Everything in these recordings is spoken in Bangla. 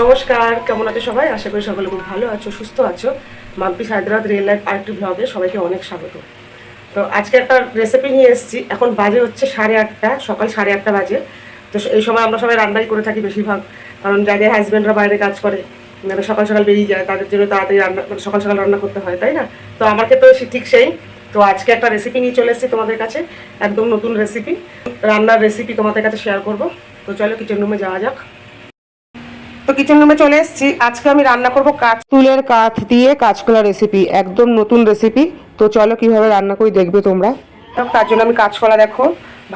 নমস্কার, কেমন আছো সবাই? আশা করি সকলে খুব ভালো আছো, সুস্থ আছো। মাম্পি হায়দ্রাবাদ রিয়েল লাইফ আরেকটি ব্লগে সবাইকে অনেক স্বাগত। তো আজকে একটা রেসিপি নিয়ে এসেছি। এখন বাজে হচ্ছে সাড়ে আটটা, সকাল সাড়ে আটটা বাজে। তো এই সময় আমরা সবাই রান্নাই করে থাকি বেশিরভাগ, কারণ যাদের হাজব্যান্ডরা বাইরে কাজ করে মানে সকাল সকাল বেরিয়ে যায়, তাদের জন্য তাড়াতাড়ি রান্না মানে সকাল সকাল রান্না করতে হয়, তাই না? তো আমার ক্ষেত্রেও সে- ঠিক সেই তো আজকে একটা রেসিপি নিয়ে চলে এসেছি তোমাদের কাছে, একদম নতুন রেসিপি রান্নার রেসিপি তোমাদের কাছে শেয়ার করব। তো চলো কিচেন রুমে যাওয়া যাক। তো কিচেন রুমে চলে এসেছি। আজকে আমি রান্না করব কাঁচ। তুলের কাঠ দিয়ে কাঁচকলা রেসিপি একদম নতুন রেসিপি তো চলো কীভাবে রান্না করি দেখবে তোমরা। তার জন্য আমি কাঁচকলা দেখো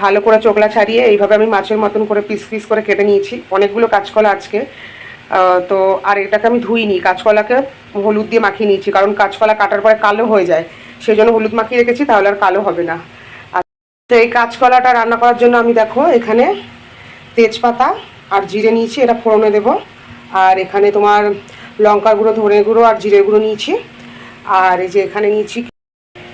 ভালো করে চোখলা ছাড়িয়ে এইভাবে আমি মাছের মতন করে পিস পিস করে কেটে নিয়েছি। অনেকগুলো কাঁচকলা আজকে। তো আর এটাকে আমি ধুইনি কাঁচকলাকে হলুদ দিয়ে মাখিয়ে নিয়েছি কারণ কাঁচকলা কাটার পরে কালো হয়ে যায়। সেই জন্য হলুদ মাখিয়ে রেখেছি তাহলে আর কালো হবে না। আর তো এই কাঁচকলাটা রান্না করার জন্য আমি দেখো এখানে তেজপাতা আর জিরে নিয়েছি এটা ফোড়নে দেবো। আর এখানে তোমার লঙ্কা গুঁড়ো ধনে গুঁড়ো আর জিরে গুঁড়ো নিয়েছি। আর এই যে এখানে নিয়েছি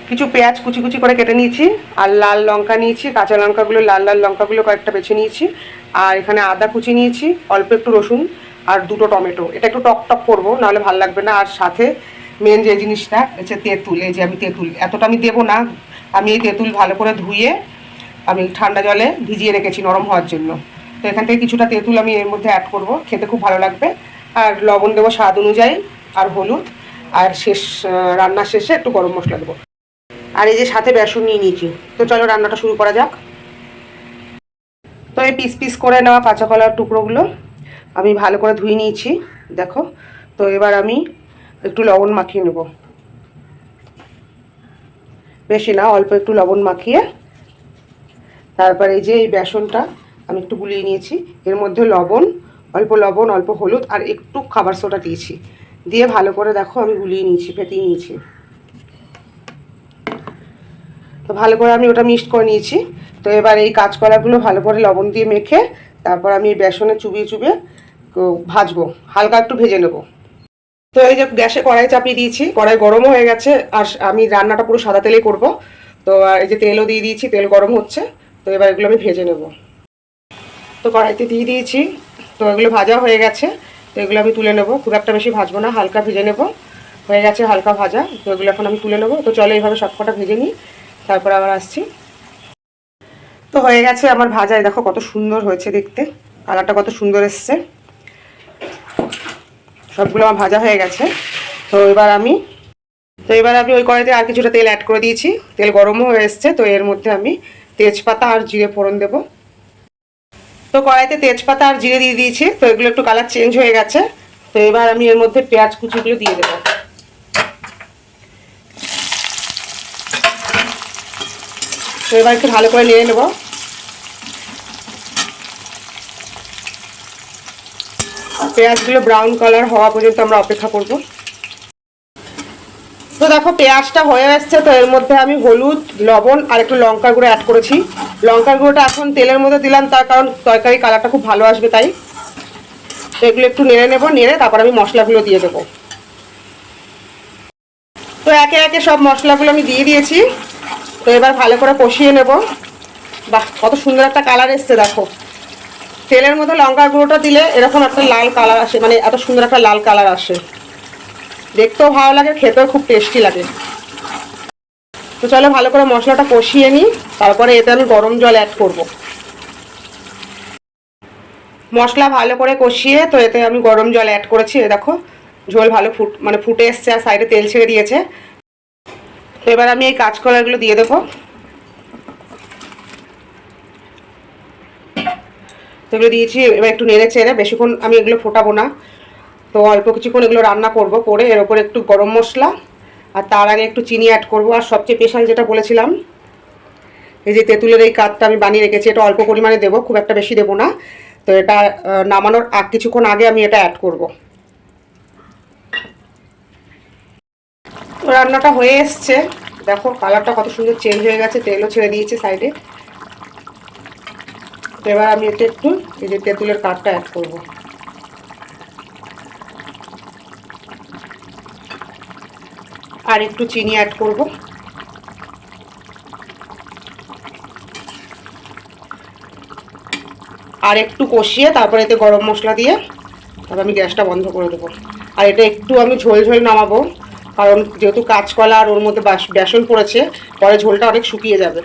কিছু পেঁয়াজ কুচি কুচি করে কেটে নিয়েছি, আর লাল লঙ্কা নিয়েছি, কাঁচা লঙ্কাগুলো, লাল লাল লঙ্কাগুলো কয়েকটা বেছে নিয়েছি। আর এখানে আদা কুচি নিয়েছি, অল্প একটু রসুন আর দুটো টমেটো। এটা একটু টক টক করব, নাহলে ভালো লাগবে না। আর সাথে মেন যে জিনিসটা, হচ্ছে তেঁতুল। এই যে আমি তেঁতুল, এতটা আমি দেবো না। আমি এই তেঁতুল ভালো করে ধুয়ে আমি ঠান্ডা জলে ভিজিয়ে রেখেছি, নরম হওয়ার জন্য। তো এখান থেকে কিছুটা তেঁতুল আমি এর মধ্যে অ্যাড করব খেতে খুব ভালো লাগবে। আর লবণ দেবো স্বাদ অনুযায়ী আর হলুদ আর শেষ আহ, রান্নার শেষে একটু গরম মশলা দেবো। আর এই যে সাথে বেসন নিয়ে নিয়েছি তো চলো রান্নাটা শুরু করা যাক। তো এই পিস পিস করে নেওয়া কাঁচা কলার টুকরোগুলো আমি ভালো করে ধুয়ে নিয়েছি দেখো। তো এবার আমি একটু লবণ মাখিয়ে নেব। বেশি না অল্প একটু লবণ মাখিয়ে তারপর এই যে এই বেসনটা আমি একটু গুলিয়ে নিয়েছি। এর মধ্যে লবণ, অল্প লবণ, অল্প হলুদ আর একটু খাবার সোডা দিয়েছি। দিয়ে ভালো করে দেখো আমি গুলিয়ে নিয়েছি, ফেটিয়ে নিয়েছি। তো ভালো করে আমি ওটা মিক্সড করে নিয়েছি। তো এবার এই কাঁচকলাগুলো ভালো করে লবণ দিয়ে মেখে তারপর আমি বেসনে চুবিয়ে চুবিয়ে ভাজবো। হালকা একটু ভেজে নেব। তো এই যে গ্যাসে কড়াই চাপিয়ে দিয়েছি, কড়াই গরমও হয়ে গেছে আর আমি রান্নাটা পুরো সাদা তেলেই করব। তো এই যে তেলও দিয়ে দিয়েছি, তেল গরম হচ্ছে। তো এবার এগুলো আমি ভেজে নেব। তো কড়াইতে দিয়ে দিয়েছি। তো এগুলো ভাজা হয়ে গেছে। তো এগুলো আমি তুলে নেব। খুব একটা বেশি ভাজবো না, হালকা ভেজে নেব। হয়ে গেছে হালকা ভাজা। তো এগুলো এখন আমি তুলে নেব। তো চলো এইভাবে সবকটা ভেজে নিই। তারপর আবার আসছি। তো হয়ে গেছে আমার ভাজায় দেখো কত সুন্দর হয়েছে দেখতে। কালারটা কত সুন্দর এসছে। সবগুলো আমার ভাজা হয়ে গেছে। তো এবার আমি তো এবার আমি ওই কড়াইতে আর কিছুটা তেল অ্যাড করে দিয়েছি। তেল গরমও হয়ে এসছে। তো এর মধ্যে আমি তেজপাতা আর জিরে ফোড়ন দেবো। তো কড়াইতে তেজপাতা আর জিরে দিয়ে দিয়েছি, তো এগুলো একটু কালার চেঞ্জ হয়ে গেছে। তো এবার আমি এর মধ্যে পেঁয়াজ কুচিগুলো দিয়ে দেবো। তো এবার একটু ভালো করে নিয়ে নেব। পেঁয়াজগুলো ব্রাউন কালার হওয়া পর্যন্ত আমরা অপেক্ষা করব। তো দেখো, পেঁয়াজটা হয়ে আসছে তো এর মধ্যে আমি হলুদ, লবণ আর একটু লঙ্কার গুঁড়ো অ্যাড করেছি। লঙ্কার গুঁড়োটা এখন তেলের মধ্যে দিলাম, তার কারণ তরকারি কালারটা খুব ভালো আসবে তাই। তো এগুলো একটু নেড়ে নেব, নেড়ে তারপর আমি মশলাগুলো দিয়ে দেবো। তো একে একে সব মশলাগুলো আমি দিয়ে দিয়েছি। তো এবার ভালো করে কষিয়ে নেব। বাহ, কত সুন্দর একটা কালার এসছে, দেখো। তেলের মধ্যে লঙ্কার গুঁড়োটা দিলে এরকম একটা লাল কালার আসে মানে এত সুন্দর একটা লাল কালার আসে। দেখতেও ভালো লাগে, খেতেও খুব টেস্টি লাগে। তো চলো ভালো করে মশলাটা কষিয়ে নিই, তারপরে এতে আমি গরম জল অ্যাড করব। মশলা ভালো করে কষিয়ে, তো এতে আমি গরম জল অ্যাড করেছি দেখো, ঝোল ভালো ফুট মানে ফুটে এসছে আর সাইডে তেল ছেড়ে দিয়েছে। তো এবার আমি এই কাঁচকলাগুলো দিয়ে দেবো। তো এগুলো দিয়েছি, এবার একটু নেড়ে চেড়ে, বেশিক্ষণ আমি এগুলো ফোটাবো না। তো অল্প কিছুক্ষণ এগুলো রান্না করব, করে এর ওপরে একটু গরম মশলা আর তার আগে একটু চিনি অ্যাড করব। আর সবচেয়ে স্পেশাল যেটা বলেছিলাম, এই যে তেঁতুলের এই কাঠটা আমি বানিয়ে রেখেছি, এটা অল্প পরিমাণে দেবো, খুব একটা বেশি দেবো না। তো এটা নামানোর আগ কিছুক্ষণ আগে আমি এটা অ্যাড করব। রান্নাটা হয়ে এসছে। দেখো কালারটা কত সুন্দর চেঞ্জ হয়ে গেছে, তেলও ছেড়ে দিয়েছে সাইডে এবার আমি এটা একটু, এই যে তেঁতুলের কাঠটা অ্যাড করব। আর একটু চিনি অ্যাড করব। আর একটু কষিয়ে তারপরে এতে গরম মশলা দিয়ে তারপর আমি গ্যাসটা বন্ধ করে দেবো। আর এটা একটু আমি ঝোল ঝোল নামাবো, কারণ যেহেতু কাঁচকলা আর ওর মধ্যে বেসন পড়েছে, পরে ঝোলটা অনেক শুকিয়ে যাবে।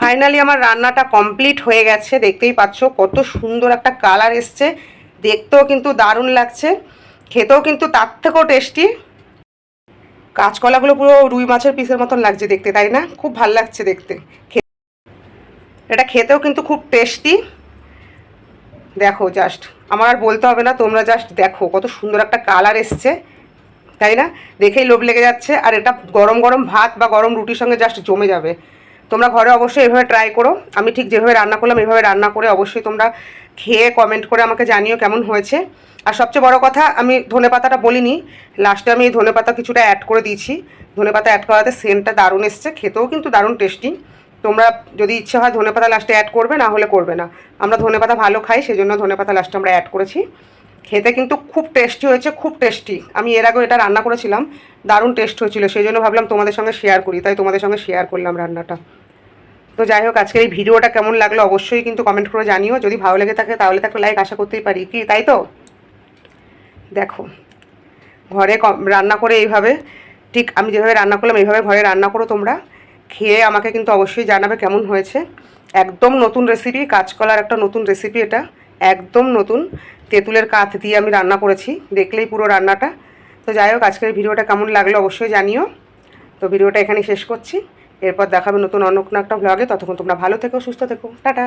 ফাইনালি আমার রান্নাটা কমপ্লিট হয়ে গেছে, দেখতেই পাচ্ছ কত সুন্দর একটা কালার এসছে, দেখতেও কিন্তু দারুণ লাগছে, খেতেও কিন্তু তার থেকেও টেস্টি কাঁচকলাগুলো পুরো রুই মাছের পিসের মতন লাগছে দেখতে, তাই না? খুব ভালো লাগছে দেখতে। এটা খেতেও কিন্তু খুব টেস্টি দেখো জাস্ট আমার আর বলতে হবে না, তোমরা জাস্ট দেখো, কত সুন্দর একটা কালার এসছে, তাই না? দেখেই লোভ লেগে যাচ্ছে, আর এটা গরম গরম ভাত বা গরম রুটির সঙ্গে জাস্ট জমে যাবে। তোমরা ঘরে অবশ্যই এভাবে ট্রাই করো। আমি ঠিক যেভাবে রান্না করলাম, এভাবে রান্না করে অবশ্যই তোমরা খেয়ে কমেন্ট করে আমাকে জানিও কেমন হয়েছে। আর সবচেয়ে বড় কথা, আমি ধনে পাতাটা বলিনি। লাস্টে আমি এই ধনে পাতা কিছুটা অ্যাড করে দিয়েছি। ধনে পাতা অ্যাড করাতে সেন্টটা দারুণ এসছে, খেতেও কিন্তু দারুণ টেস্টি তোমরা যদি ইচ্ছে হয় ধনে পাতা লাস্টে অ্যাড করবে, না হলে করবে না। আমরা ধনে পাতা ভালো খাই সেই জন্য ধনে পাতা লাস্টে আমরা অ্যাড করেছি। খেতে কিন্তু খুব টেস্টি হয়েছে, খুব টেস্টি আমি এর আগেও এটা রান্না করেছিলাম, দারুণ টেস্ট হয়েছিল, সেই জন্য ভাবলাম তোমাদের সঙ্গে শেয়ার করি, তাই তোমাদের সঙ্গে শেয়ার করলাম রান্নাটা। তো যাই হোক, আজকের এই ভিডিওটা কেমন লাগল অবশ্যই কিন্তু কমেন্ট করে জানিও, যদি ভালো লেগে থাকে তাহলে তাকে লাইক আশা করতেই পারি, কি, তাই তো? দেখো, ঘরে রান্না করে এইভাবে, ঠিক আমি যেভাবে রান্না করলাম, এইভাবে ঘরে রান্না করো তোমরা, খেয়ে আমাকে কিন্তু অবশ্যই জানাবে কেমন হয়েছে। একদম নতুন রেসিপি কাঁচকলার একটা নতুন রেসিপি এটা, একদম নতুন। তেঁতুলের কাঠ দিয়ে আমি রান্না করেছি, দেখলেই পুরো রান্নাটা। তো যাই হোক, আজকের ভিডিওটা কেমন লাগল অবশ্যই জানিও। তো ভিডিওটা এখানে শেষ করছি। এরপর দেখাবে নতুন অন্য কোনো একটা ভ্লগে ততক্ষণ তোমরা ভালো থেকো, সুস্থ থেকো। টাটা!